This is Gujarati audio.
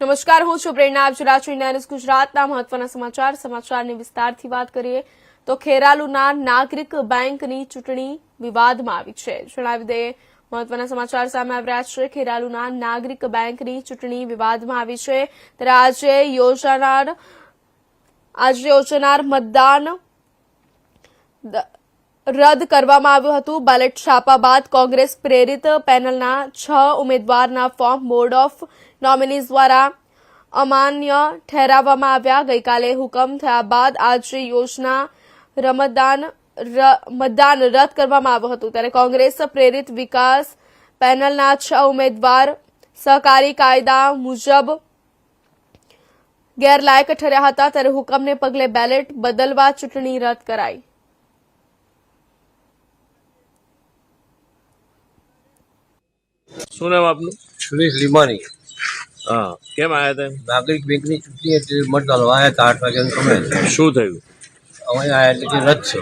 નમસ્કાર, હું છું પ્રેરણા. આપ છો ન્યૂઝ ગુજરાતના મહત્વના સમાચાર. સમાચારની વિસ્તારથી વાત કરીએ તો ખેરાલુના નાગરિક બેંકની ચૂંટણી વિવાદમાં આવી છે. જણાવી દઈએ, મહત્વના સમાચાર સામે આવ્યા છે. ખેરાલુના નાગરિક બેંકની ચૂંટણી વિવાદમાં આવી છે. ત્યારે આજે યોજાનાર આજે યોજાનાર મતદાન રદ કરવામાં આવ્યું હતું. બેલેટ છાપા બાદ કોંગ્રેસ પ્રેરિત પેનલના છ ઉમેદવારના ફોર્મ બોર્ડ ઓફ નોમિનીઝ દ્વારા અમાન્ય ઠેરાવવામાં આવ્યા. ગઈકાલે હુકમ થયા બાદ આજે યોજના રમતદાન મતદાન રદ કરવામાં આવ્યું હતું. ત્યારે કોંગ્રેસ પ્રેરિત વિકાસ પેનલના છ ઉમેદવાર સહકારી કાયદા મુજબ ગેરલાયક ઠર્યા હતા. ત્યારે હુકમને પગલે બેલેટ બદલવા ચૂંટણી રદ કરાઈ. શું નામ આપનું? સુરેશ લીમાણી. હા કેમ આવ્યા હતા નાગરિક બેંકની ચૂંટણી એટલે મત ડાલવા આવ્યા હતા આઠ વાગ્યાનું સમય. શું થયું? અમે આવ્યા એટલે કે રદ છે.